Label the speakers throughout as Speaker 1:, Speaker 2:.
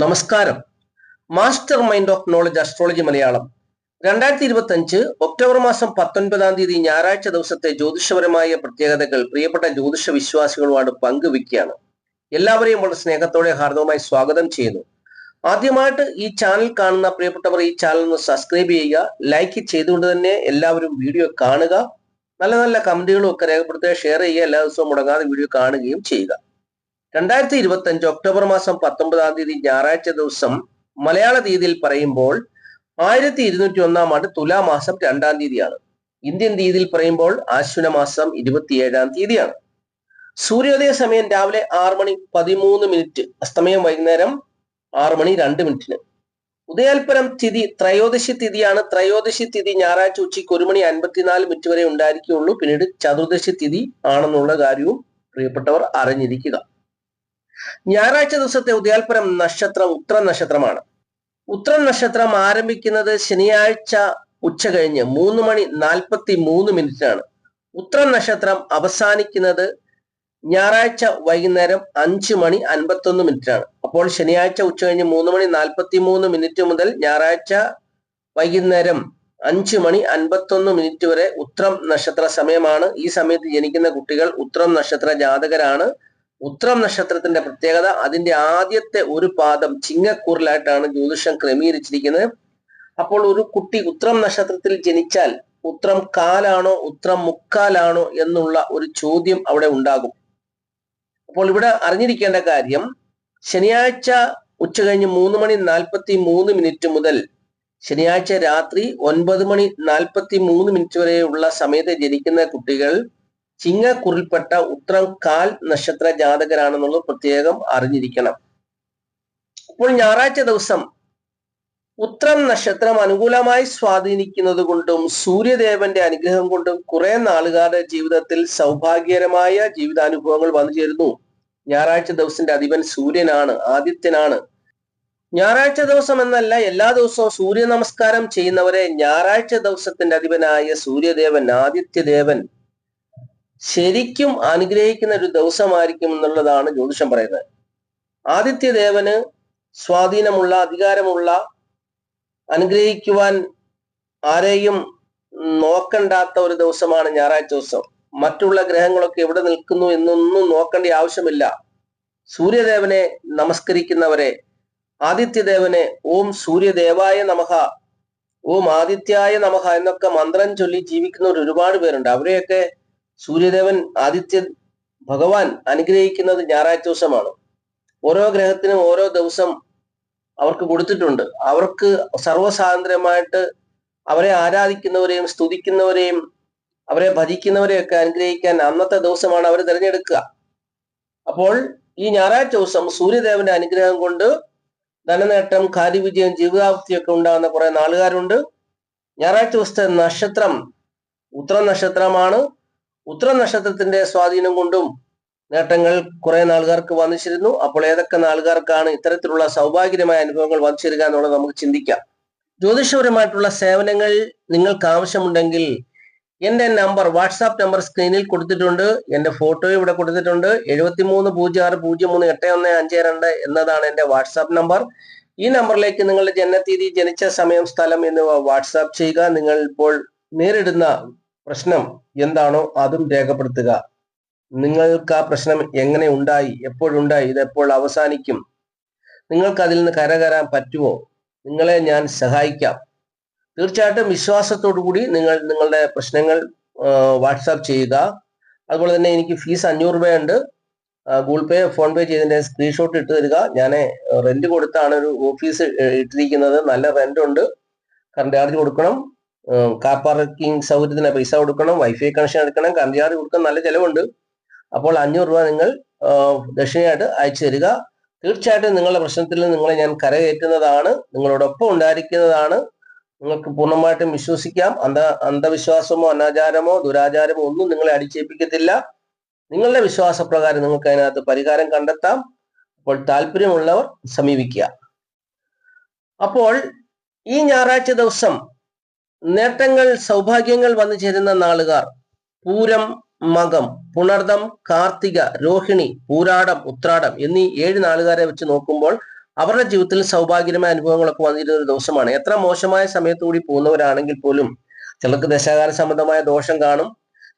Speaker 1: നമസ്കാരം. Master mind of knowledge astrology Malayalam. രണ്ടായിരത്തി ഇരുപത്തി അഞ്ച് ഒക്ടോബർ മാസം പത്തൊൻപതാം തീയതി ഞായറാഴ്ച ദിവസത്തെ ജ്യോതിഷപരമായ പ്രത്യേകതകൾ പ്രിയപ്പെട്ട ജ്യോതിഷ വിശ്വാസികളുമാണ് പങ്കുവെക്കുകയാണ്. എല്ലാവരെയും വളരെ സ്നേഹത്തോടെ ഹാർദവമായി സ്വാഗതം ചെയ്യുന്നു. ആദ്യമായിട്ട് ഈ ചാനൽ കാണുന്ന പ്രിയപ്പെട്ടവർ ഈ ചാനൽ ഒന്ന് സബ്സ്ക്രൈബ് ചെയ്യുക ലൈക്ക് ചെയ്തുകൊണ്ട് തന്നെ എല്ലാവരും വീഡിയോ കാണുക നല്ല നല്ല കമന്റുകളും ഒക്കെ രേഖപ്പെടുത്തുക ഷെയർ ചെയ്യുക എല്ലാ ദിവസവും മുടങ്ങാതെ വീഡിയോ കാണുകയും ചെയ്യുക. രണ്ടായിരത്തി ഇരുപത്തി അഞ്ച് ഒക്ടോബർ മാസം പത്തൊമ്പതാം തീയതി ഞായറാഴ്ച ദിവസം മലയാള തീയതിയിൽ പറയുമ്പോൾ ആയിരത്തി ഇരുന്നൂറ്റി ഒന്നാം ആണ്ട് തുലാമാസം രണ്ടാം തീയതിയാണ്. ഇന്ത്യൻ തീയതിയിൽ പറയുമ്പോൾ ആശ്വിന മാസം ഇരുപത്തിയേഴാം തീയതിയാണ്. സൂര്യോദയ സമയം രാവിലെ ആറ് മണി പതിമൂന്ന് മിനിറ്റ് അസ്തമയം വൈകുന്നേരം ആറ് മണി രണ്ട് മിനിറ്റിന്. ഉദയാൽപരം തിഥി ത്രയോദശി തിഥിയാണ്. ത്രയോദശി തിഥി ഞായറാഴ്ച ഉച്ചയ്ക്ക് ഒരു മണി അൻപത്തിനാല് മിനിറ്റ് വരെ ഉണ്ടായിരിക്കുകയുള്ളൂ. പിന്നീട് ചതുർദശി തിഥി ആണെന്നുള്ള കാര്യവും പ്രിയപ്പെട്ടവർ അറിഞ്ഞിരിക്കുക. ഞായറാഴ്ച ദിവസത്തെ ഉദയാൽപരം നക്ഷത്രം ഉത്രം നക്ഷത്രമാണ്. ഉത്രം നക്ഷത്രം ആരംഭിക്കുന്നത് ശനിയാഴ്ച ഉച്ച കഴിഞ്ഞ് മൂന്ന് മണി നാൽപ്പത്തി മൂന്ന് മിനിറ്റാണ് ഉത്രം നക്ഷത്രം അവസാനിക്കുന്നത് ഞായറാഴ്ച വൈകുന്നേരം അഞ്ച് മണി അൻപത്തൊന്ന് മിനിറ്റാണ് അപ്പോൾ ശനിയാഴ്ച ഉച്ച കഴിഞ്ഞ് മൂന്ന് മണി നാൽപ്പത്തി മൂന്ന് മിനിറ്റ് മുതൽ ഞായറാഴ്ച വൈകുന്നേരം അഞ്ച് മണി അൻപത്തൊന്ന് മിനിറ്റ് വരെ ഉത്രം നക്ഷത്ര സമയമാണ്. ഈ സമയത്ത് ജനിക്കുന്ന കുട്ടികൾ ഉത്രം നക്ഷത്ര ജാതകരാണ്. ഉത്രം നക്ഷത്രത്തിന്റെ പ്രത്യേകത അതിന്റെ ആദ്യത്തെ ഒരു പാദം ചിങ്ങക്കൂറിലായിട്ടാണ് ജ്യോതിഷം ക്രമീകരിച്ചിരിക്കുന്നത്. അപ്പോൾ ഒരു കുട്ടി ഉത്രം നക്ഷത്രത്തിൽ ജനിച്ചാൽ ഉത്രം കാലാണോ ഉത്രം മുക്കാലാണോ എന്നുള്ള ഒരു ചോദ്യം അവിടെ ഉണ്ടാകും. അപ്പോൾ ഇവിടെ അറിഞ്ഞിരിക്കേണ്ട കാര്യം ശനിയാഴ്ച ഉച്ച കഴിഞ്ഞ് മൂന്ന് മണി നാൽപ്പത്തി മൂന്ന് മിനിറ്റ് മുതൽ ശനിയാഴ്ച രാത്രി ഒൻപത് മണി നാൽപ്പത്തി മൂന്ന് മിനിറ്റ് വരെയുള്ള സമയത്ത് ജനിക്കുന്ന കുട്ടികൾ ചിങ്ങക്കുറിൽപ്പെട്ട ഉത്രം കാൽ നക്ഷത്ര ജാതകരാണെന്നുള്ളത് പ്രത്യേകം അറിഞ്ഞിരിക്കണം. ഇപ്പോൾ ഞായറാഴ്ച ദിവസം ഉത്രം നക്ഷത്രം അനുകൂലമായി സ്വാധീനിക്കുന്നത് കൊണ്ടും സൂര്യദേവന്റെ അനുഗ്രഹം കൊണ്ടും കുറെ നാളുകാരുടെ ജീവിതത്തിൽ സൗഭാഗ്യകരമായ ജീവിതാനുഭവങ്ങൾ വന്നു ചേരുന്നു. ഞായറാഴ്ച ദിവസത്തിന്റെ അധിപൻ സൂര്യനാണ് ആദിത്യനാണ്. ഞായറാഴ്ച ദിവസം എന്നല്ല എല്ലാ ദിവസവും സൂര്യ നമസ്കാരം ചെയ്യുന്നവരെ ഞായറാഴ്ച ദിവസത്തിന്റെ അധിപനായ സൂര്യദേവൻ ആദിത്യദേവൻ ശരിക്കും അനുഗ്രഹിക്കുന്ന ഒരു ദിവസമായിരിക്കും എന്നുള്ളതാണ് ജ്യോതിഷം പറയുന്നത്. ആദിത്യദേവന് സ്വാധീനമുള്ള അധികാരമുള്ള അനുഗ്രഹിക്കുവാൻ ആരെയും നോക്കണ്ടാത്ത ഒരു ദിവസമാണ് ഞായറാഴ്ച ദിവസം. മറ്റുള്ള ഗ്രഹങ്ങളൊക്കെ എവിടെ നിൽക്കുന്നു എന്നൊന്നും നോക്കേണ്ട ആവശ്യമില്ല. സൂര്യദേവനെ നമസ്കരിക്കുന്നവരെ ആദിത്യദേവനെ ഓം സൂര്യദേവായ നമഹ ഓം ആദിത്യായ നമഹ എന്നൊക്കെ മന്ത്രം ചൊല്ലി ജീവിക്കുന്നവർ ഒരുപാട് പേരുണ്ട്. അവരെയൊക്കെ സൂര്യദേവൻ ആദിത്യ ഭഗവാൻ അനുഗ്രഹിക്കുന്നത് ഞായറാഴ്ച ദിവസമാണ്. ഓരോ ഗ്രഹത്തിനും ഓരോ ദിവസം അവർക്ക് കൊടുത്തിട്ടുണ്ട്. അവർക്ക് സർവസ്വാതന്ത്ര്യമായിട്ട് അവരെ ആരാധിക്കുന്നവരെയും സ്തുതിക്കുന്നവരെയും അവരെ ഭജിക്കുന്നവരെയൊക്കെ അനുഗ്രഹിക്കാൻ അന്നത്തെ ദിവസമാണ് അവർ തിരഞ്ഞെടുക്കുക. അപ്പോൾ ഈ ഞായറാഴ്ച ദിവസം സൂര്യദേവന്റെ അനുഗ്രഹം കൊണ്ട് ധനനേട്ടം കാര്യവിജയം ജീവിതാവസ്ഥയൊക്കെ ഉണ്ടാകുന്ന കുറെ നാളുകാരുണ്ട്. ഞായറാഴ്ച ദിവസത്തെ നക്ഷത്രം ഉത്തര നക്ഷത്രമാണ് ഉത്തര നക്ഷത്രത്തിന്റെ സ്വാധീനം കൊണ്ടും നേട്ടങ്ങൾ കുറെ നാളുകാർക്ക് വന്നിച്ചിരുന്നു. അപ്പോൾ ഏതൊക്കെ നാളുകാർക്കാണ് ഇത്തരത്തിലുള്ള സൗഭാഗ്യമായ അനുഭവങ്ങൾ വന്നിച്ചിരുക എന്നുള്ളത് നമുക്ക് ചിന്തിക്കാം. ജ്യോതിഷപരമായിട്ടുള്ള സേവനങ്ങൾ നിങ്ങൾക്ക് ആവശ്യമുണ്ടെങ്കിൽ എന്റെ നമ്പർ വാട്സാപ്പ് നമ്പർ സ്ക്രീനിൽ കൊടുത്തിട്ടുണ്ട്. എന്റെ ഫോട്ടോ ഇവിടെ കൊടുത്തിട്ടുണ്ട്. എഴുപത്തി മൂന്ന് പൂജ്യം ആറ് പൂജ്യം മൂന്ന് എട്ട് ഒന്ന് അഞ്ച് രണ്ട് എന്നതാണ് എന്റെ വാട്സാപ്പ് നമ്പർ. ഈ നമ്പറിലേക്ക് നിങ്ങളുടെ ജനനത്തീയതി ജനിച്ച സമയം സ്ഥലം എന്നിവ വാട്സാപ്പ് ചെയ്യുക. നിങ്ങൾ ഇപ്പോൾ നേരിടുന്ന പ്രശ്നം എന്താണോ അതും രേഖപ്പെടുത്തുക. നിങ്ങൾക്ക് ആ പ്രശ്നം എങ്ങനെ ഉണ്ടായി എപ്പോഴുണ്ടായി ഇത് എപ്പോൾ അവസാനിക്കും? നിങ്ങൾക്ക് അതിൽ നിന്ന് കരകയറാൻ പറ്റുമോ? നിങ്ങളെ ഞാൻ സഹായിക്കാം. തീർച്ചയായിട്ടും വിശ്വാസത്തോടു കൂടി നിങ്ങൾ നിങ്ങളുടെ പ്രശ്നങ്ങൾ വാട്സാപ്പ് ചെയ്യുക. അതുപോലെ തന്നെ എനിക്ക് ഫീസ് അഞ്ഞൂറ് രൂപയുണ്ട്. ഗൂഗിൾ പേ ഫോൺ പേ ചെയ്തതിന്റെ സ്ക്രീൻഷോട്ട് ഇട്ട് തരിക. ഞാൻ റെന്റ് കൊടുത്താണ് ഒരു ഓഫീസ് ഇട്ടിരിക്കുന്നത്. നല്ല റെന്റ് ഉണ്ട്. കറണ്ട് ചാർജ് കൊടുക്കണം. കാർ പാർക്കിംഗ് സൗകര്യത്തിന് പൈസ കൊടുക്കണം വൈഫൈ കണക്ഷൻ എടുക്കണം കറണ്ട് ചാർജ് കൊടുക്കണം നല്ല ചിലവുണ്ട്. അപ്പോൾ അഞ്ഞൂറ് രൂപ നിങ്ങൾ ദക്ഷിണയായിട്ട് അയച്ചു തരിക. തീർച്ചയായിട്ടും നിങ്ങളുടെ പ്രശ്നത്തിൽ നിങ്ങളെ ഞാൻ കരകയറ്റുന്നതാണ് നിങ്ങളോടൊപ്പം ഉണ്ടായിരിക്കുന്നതാണ്. നിങ്ങൾക്ക് പൂർണമായിട്ടും വിശ്വസിക്കാം. അന്ധ അന്ധവിശ്വാസമോ അനാചാരമോ ദുരാചാരമോ ഒന്നും നിങ്ങളെ അടിച്ചേൽപ്പിക്കത്തില്ല. നിങ്ങളുടെ വിശ്വാസപ്രകാരം നിങ്ങൾക്ക് അതിനകത്ത് പരിഹാരം കണ്ടെത്താം. അപ്പോൾ താല്പര്യമുള്ളവർ സമീപിക്കുക. അപ്പോൾ ഈ ഞായറാഴ്ച ദിവസം നേട്ടങ്ങൾ സൗഭാഗ്യങ്ങൾ വന്നു ചേരുന്ന നാളുകാർ. പൂരം മകം പുണർദം കാർത്തിക രോഹിണി പൂരാടം ഉത്രാടം എന്നീ ഏഴ് നാളുകാരെ വെച്ച് നോക്കുമ്പോൾ അവരുടെ ജീവിതത്തിൽ സൗഭാഗ്യമായ അനുഭവങ്ങളൊക്കെ വന്നിരുന്ന ഒരു ദിവസമാണ്. എത്ര മോശമായ സമയത്തുകൂടി പോകുന്നവരാണെങ്കിൽ പോലും ചിലർക്ക് ദശാകാല സംബന്ധമായ ദോഷം കാണും.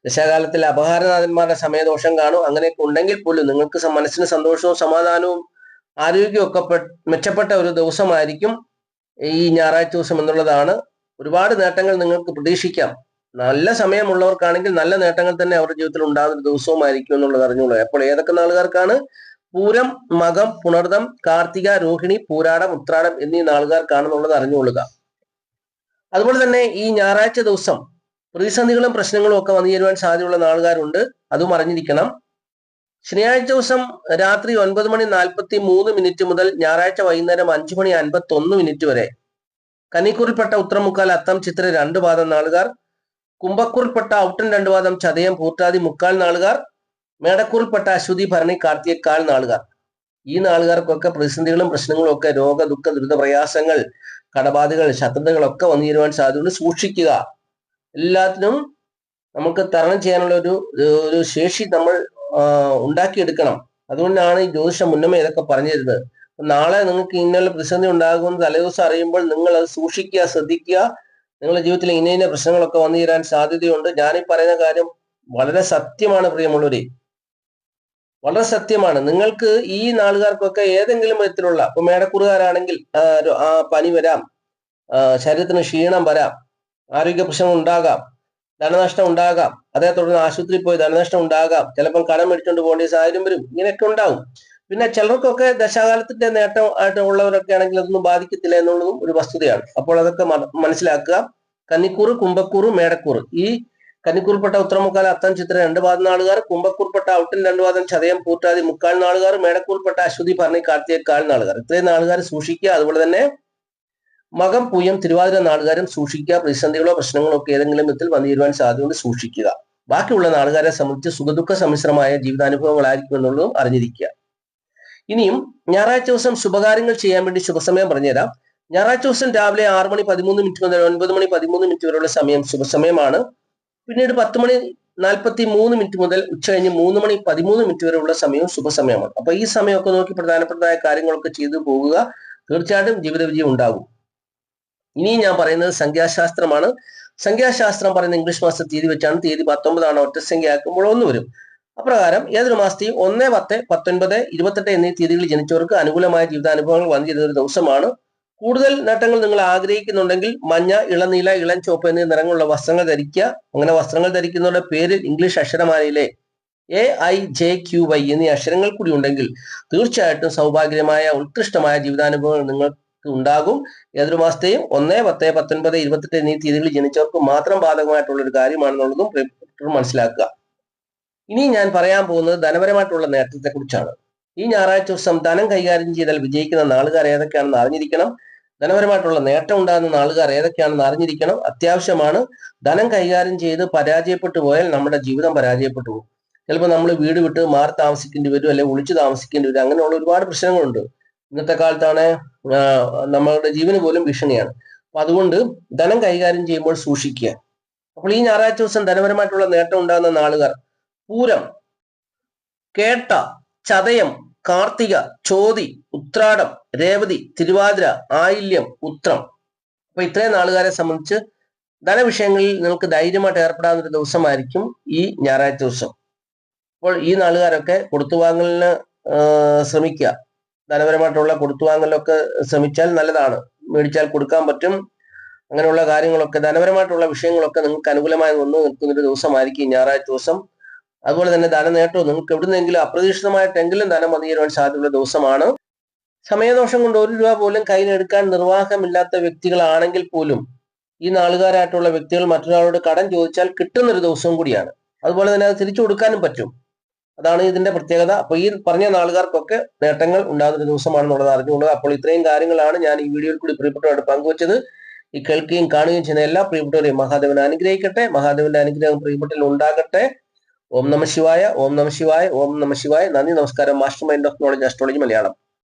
Speaker 1: ദശാകാലത്തിൽ അപഹാരനാഥന്മാരുടെ സമയദോഷം കാണും. അങ്ങനെയൊക്കെ ഉണ്ടെങ്കിൽ പോലും നിങ്ങൾക്ക് മനസ്സിന് സന്തോഷവും സമാധാനവും ആരോഗ്യവും ഒക്കെ മെച്ചപ്പെട്ട ഒരു ദിവസമായിരിക്കും ഈ ഞായറാഴ്ച ദിവസം എന്നുള്ളതാണ്. ഒരുപാട് നേട്ടങ്ങൾ നിങ്ങൾക്ക് പ്രതീക്ഷിക്കാം. നല്ല സമയമുള്ളവർക്കാണെങ്കിൽ നല്ല നേട്ടങ്ങൾ തന്നെ അവരുടെ ജീവിതത്തിൽ ഉണ്ടാകുന്ന ദിവസവുമായിരിക്കും എന്നുള്ളത് അറിഞ്ഞോളൂ അപ്പോൾ ഏതൊക്കെ നാളുകാർക്കാണ്? പൂരം മകം പുണർദം കാർത്തിക രോഹിണി പൂരാടം ഉത്രാടം എന്നീ നാളുകാർക്കാണെന്നുള്ളത് അറിഞ്ഞുകൊള്ളുക. അതുപോലെ തന്നെ ഈ ഞായറാഴ്ച ദിവസം പ്രതിസന്ധികളും പ്രശ്നങ്ങളും ഒക്കെ വന്നു ചേരുവാൻ സാധ്യതയുള്ള നാളുകാരുണ്ട്. അതും അറിഞ്ഞിരിക്കണം. ശനിയാഴ്ച ദിവസം രാത്രി ഒൻപത് മണി നാൽപ്പത്തി മൂന്ന് മിനിറ്റ് മുതൽ ഞായറാഴ്ച വൈകുന്നേരം അഞ്ചു മണി അൻപത്തി ഒന്ന് മിനിറ്റ് വരെ കന്നിക്കൂറിൽപ്പെട്ട ഉത്തരമുക്കാൽ അത്തം ചിത്ര രണ്ടു പാദം നാളുകാർ. കുംഭക്കൂറിൽപ്പെട്ട ഔട്ടൻ രണ്ടു പാദം ചതയം പൂർട്ടാതി മുക്കാൽ നാളുകാർ. മേടക്കൂറിൽപ്പെട്ട അശ്വതി ഭരണി കാർത്തികക്കാൽ നാളുകാർ. ഈ നാളുകാർക്കൊക്കെ പ്രതിസന്ധികളും പ്രശ്നങ്ങളും ഒക്കെ രോഗ ദുഃഖ ദുരിത പ്രയാസങ്ങൾ കടബാധകൾ ശത്രുതകളൊക്കെ വന്നു തീരുവാൻ സാധ്യതയുണ്ട്. സൂക്ഷിക്കുക. എല്ലാത്തിനും നമുക്ക് തരണം ചെയ്യാനുള്ള ഒരു ഒരു ശേഷി നമ്മൾ ഉണ്ടാക്കിയെടുക്കണം. അതുകൊണ്ടാണ് ഈ ജ്യോതിഷം മുന്നമേ ഇതൊക്കെ പറഞ്ഞു തരുന്നത് നാളെ നിങ്ങൾക്ക് ഇന്നലെ പ്രതിസന്ധി ഉണ്ടാകുമെന്ന് തലേദിവസം അറിയുമ്പോൾ നിങ്ങൾ അത് സൂക്ഷിക്കുക ശ്രദ്ധിക്കുക. നിങ്ങളുടെ ജീവിതത്തിൽ ഇന്ന ഇന്ന പ്രശ്നങ്ങളൊക്കെ വന്നു തരാൻ സാധ്യതയുണ്ട്. ഞാനീ പറയുന്ന കാര്യം വളരെ സത്യമാണ് പ്രിയമുള്ളവരെ. വളരെ സത്യമാണ്. നിങ്ങൾക്ക് ഈ നാളുകാർക്കൊക്കെ ഏതെങ്കിലും വിധത്തിലുള്ള ഇപ്പൊ മേടക്കുറുകാരാണെങ്കിൽ പനി വരാം ശരീരത്തിന് ക്ഷീണം വരാം ആരോഗ്യ പ്രശ്നം ഉണ്ടാകാം ധനനഷ്ടം ഉണ്ടാകാം അതേ തുടർന്ന് ആശുപത്രിയിൽ പോയി ധനനഷ്ടം ഉണ്ടാകാം ചിലപ്പോൾ കടം മേടിച്ചുകൊണ്ട് പോകേണ്ട സാഹചര്യം വരും. ഇങ്ങനെയൊക്കെ ഉണ്ടാവും. പിന്നെ ചിലർക്കൊക്കെ ദശാകാലത്തിന്റെ നേട്ടം ആയിട്ട് ഉള്ളവരൊക്കെ ആണെങ്കിൽ അതൊന്നും ബാധിക്കത്തില്ല എന്നുള്ളതും ഒരു വസ്തുതയാണ്. അപ്പോൾ അതൊക്കെ മനസ്സിലാക്കുക. കന്നിക്കൂറ് കുമ്പക്കൂറ് മേടക്കൂറ്. ഈ കന്നിക്കൂർപ്പെട്ട ഉത്തരമുക്കാൽ അത്തം ചിത്ര രണ്ട് പാദം നാളുകാർ കുമ്പക്കൂർപ്പെട്ട ഔട്ടിൽ രണ്ട് പാദം ചതയം പൂറ്റാതി മുക്കാൽ നാളുകാർ മേടക്കൂർപ്പെട്ട അശ്വതി ഭരണി കാർത്തികക്കാൽ നാളുകാർ. ഇത്രയും നാളുകാർ സൂക്ഷിക്കുക. അതുപോലെ തന്നെ മകം പൂയം തിരുവാതിര നാളുകാരും സൂക്ഷിക്കുക. പ്രതിസന്ധികളോ പ്രശ്നങ്ങളോ ഒക്കെ ഏതെങ്കിലും വിധത്തിൽ വന്നു തീരുവാൻ സാധ്യതയുണ്ട് സൂക്ഷിക്കുക. ബാക്കിയുള്ള നാളുകാരെ സംബന്ധിച്ച് സുഖദുഃഖ സമ്മിശ്രമായ ജീവിതാനുഭവങ്ങളായിരിക്കും എന്നുള്ളതും അറിഞ്ഞിരിക്കുക. ഇനിയും ഞായറാഴ്ച ദിവസം ശുഭകാര്യങ്ങൾ ചെയ്യാൻ വേണ്ടി ശുഭസമയം പറഞ്ഞുതരാം. ഞായറാഴ്ച ദിവസം രാവിലെ ആറ് മണി പതിമൂന്ന് മിനിറ്റ് മുതൽ ഒൻപത് മണി പതിമൂന്ന് മിനിറ്റ് വരെയുള്ള സമയം ശുഭസമയമാണ്. പിന്നീട് പത്ത് മണി നാൽപ്പത്തി മൂന്ന് മിനിറ്റ് മുതൽ ഉച്ച കഴിഞ്ഞ് മൂന്ന് മണി പതിമൂന്ന് മിനിറ്റ് വരെയുള്ള സമയവും ശുഭസമയമാണ്. അപ്പൊ ഈ സമയമൊക്കെ നോക്കി പ്രധാനപ്പെട്ടതായ കാര്യങ്ങളൊക്കെ ചെയ്തു പോകുക തീർച്ചയായിട്ടും ജീവിത വിജയം ഉണ്ടാകും. ഇനി ഞാൻ പറയുന്നത് സംഖ്യാശാസ്ത്രമാണ്. സംഖ്യാശാസ്ത്രം പറയുന്ന ഇംഗ്ലീഷ് മാസത്തെ തീയതി വെച്ചാണ് തീയതി പത്തൊമ്പതാണ്. ഒറ്റസംഖ്യ ആക്കുമ്പോൾ ഒന്ന് വരും. അപ്രകാരം ഏതൊരു മാസത്തെയും ഒന്ന് പത്ത് പത്തൊൻപത് ഇരുപത്തെട്ട് എന്നീ തീയതികളിൽ ജനിച്ചവർക്ക് അനുകൂലമായ ജീവിതാനുഭവങ്ങൾ വന്നു ചെയ്ത ഒരു ദിവസമാണ്. കൂടുതൽ നേട്ടങ്ങൾ നിങ്ങൾ ആഗ്രഹിക്കുന്നുണ്ടെങ്കിൽ മഞ്ഞ ഇളനീല ഇളം ചുവപ്പ് എന്നീ നിറങ്ങളുള്ള വസ്ത്രങ്ങൾ ധരിക്കുക. അങ്ങനെ വസ്ത്രങ്ങൾ ധരിക്കുന്നവരുടെ പേരിൽ English അക്ഷരമാലയിലെ A I J Q Y എന്നീ അക്ഷരങ്ങൾ കൂടി ഉണ്ടെങ്കിൽ തീർച്ചയായിട്ടും സൗഭാഗ്യമായ ഉത്കൃഷ്ടമായ ജീവിതാനുഭവങ്ങൾ നിങ്ങൾക്ക് ഉണ്ടാകും. ഏതൊരു മാസത്തെയും ഒന്ന് പത്ത് പത്തൊൻപത് ഇരുപത്തെട്ട് എന്നീ തീയതികളിൽ ജനിച്ചവർക്ക് മാത്രം ബാധകമായിട്ടുള്ള ഒരു കാര്യമാണെന്നുള്ളതും മനസ്സിലാക്കുക. ഇനി ഞാൻ പറയാൻ പോകുന്നത് ധനപരമായിട്ടുള്ള നേട്ടത്തെ കുറിച്ചാണ് ഈ ഞായറാഴ്ച ദിവസം ധനം കൈകാര്യം ചെയ്താൽ വിജയിക്കുന്ന നാളുകാർ ഏതൊക്കെയാണെന്ന് അറിഞ്ഞിരിക്കണം. ധനപരമായിട്ടുള്ള നേട്ടം ഉണ്ടാകുന്ന നാളുകാർ ഏതൊക്കെയാണെന്ന് അറിഞ്ഞിരിക്കണം. അത്യാവശ്യമാണ് ധനം കൈകാര്യം ചെയ്ത് പരാജയപ്പെട്ടു പോയാൽ നമ്മുടെ ജീവിതം പരാജയപ്പെട്ടു പോകും. ചിലപ്പോൾ നമ്മൾ വീട് വിട്ട് മാറി താമസിക്കേണ്ടി വരും അല്ലെങ്കിൽ ഒളിച്ചു താമസിക്കേണ്ടി വരും. അങ്ങനെയുള്ള ഒരുപാട് പ്രശ്നങ്ങളുണ്ട്. ഇന്നത്തെ കാലത്താണ് നമ്മളുടെ ജീവന് പോലും ഭീഷണിയാണ്. അപ്പൊ അതുകൊണ്ട് ധനം കൈകാര്യം ചെയ്യുമ്പോൾ സൂക്ഷിക്കുക. അപ്പോൾ ഈ ഞായറാഴ്ച ദിവസം ധനപരമായിട്ടുള്ള നേട്ടം ഉണ്ടാകുന്ന നാളുകാർ പൂരം കേട്ട ചതയം കാർത്തിക ചോതി ഉത്രാടം രേവതി തിരുവാതിര ആയില്യം ഉത്രം. അപ്പൊ ഇത്രയും നാളുകാരെ സംബന്ധിച്ച് ധനവിഷയങ്ങളിൽ നിങ്ങൾക്ക് ധൈര്യമായിട്ട് ഏർപ്പെടാവുന്ന ഒരു ദിവസമായിരിക്കും ഈ ഞായറാഴ്ച ദിവസം. അപ്പോൾ ഈ നാളുകാരൊക്കെ കൊടുത്തുവാങ്ങലിന് ശ്രമിക്കുക. ധനപരമായിട്ടുള്ള കൊടുത്തുവാങ്ങലൊക്കെ ശ്രമിച്ചാൽ നല്ലതാണ്. മേടിച്ചാൽ കൊടുക്കാൻ പറ്റും. അങ്ങനെയുള്ള കാര്യങ്ങളൊക്കെ ധനപരമായിട്ടുള്ള വിഷയങ്ങളൊക്കെ നിങ്ങൾക്ക് അനുകൂലമായി വന്നു നിൽക്കുന്ന ഒരു ദിവസമായിരിക്കും ഞായറാഴ്ച ദിവസം. അതുപോലെ തന്നെ ധനനേട്ടവും നിങ്ങൾക്ക് എവിടുന്നെങ്കിലും അപ്രതീക്ഷിതമായിട്ടെങ്കിലും ധനം അധികരുവാൻ സാധ്യതയുള്ള ദിവസമാണ്. സമയദോഷം കൊണ്ട് ഒരു രൂപ പോലും കയ്യിലെടുക്കാൻ നിർവാഹമില്ലാത്ത വ്യക്തികളാണെങ്കിൽ പോലും ഈ നാളുകാരായിട്ടുള്ള വ്യക്തികൾ മറ്റൊരാളോട് കടം ചോദിച്ചാൽ കിട്ടുന്ന ഒരു ദിവസവും കൂടിയാണ്. അതുപോലെ തന്നെ അത് തിരിച്ചു കൊടുക്കാനും പറ്റും. അതാണ് ഇതിന്റെ പ്രത്യേകത. അപ്പൊ ഈ പറഞ്ഞ നാളുകാർക്കൊക്കെ നേട്ടങ്ങൾ ഉണ്ടാകുന്ന ദിവസമാണെന്നുള്ളത് അറിഞ്ഞുകൊണ്ട് അപ്പോൾ ഇത്രയും കാര്യങ്ങളാണ് ഞാൻ ഈ വീഡിയോയിൽ കൂടി പ്രിയപ്പെട്ടവരോട് പങ്കുവച്ചത്. ഈ കേൾക്കുകയും കാണുകയും ചെയ്യുന്ന എല്ലാ പ്രിയപ്പെട്ടവരെയും മഹാദേവൻ അനുഗ്രഹിക്കട്ടെ. മഹാദേവന്റെ അനുഗ്രഹം പ്രിയപ്പെട്ടതിൽ ഉണ്ടാകട്ടെ. ഓം നമ ശിവായ ഓം നമ ശിവായ ഓം നമ ശിവായ. നന്ദി നമസ്കാരം. Master mind of knowledge astrology Malayalam.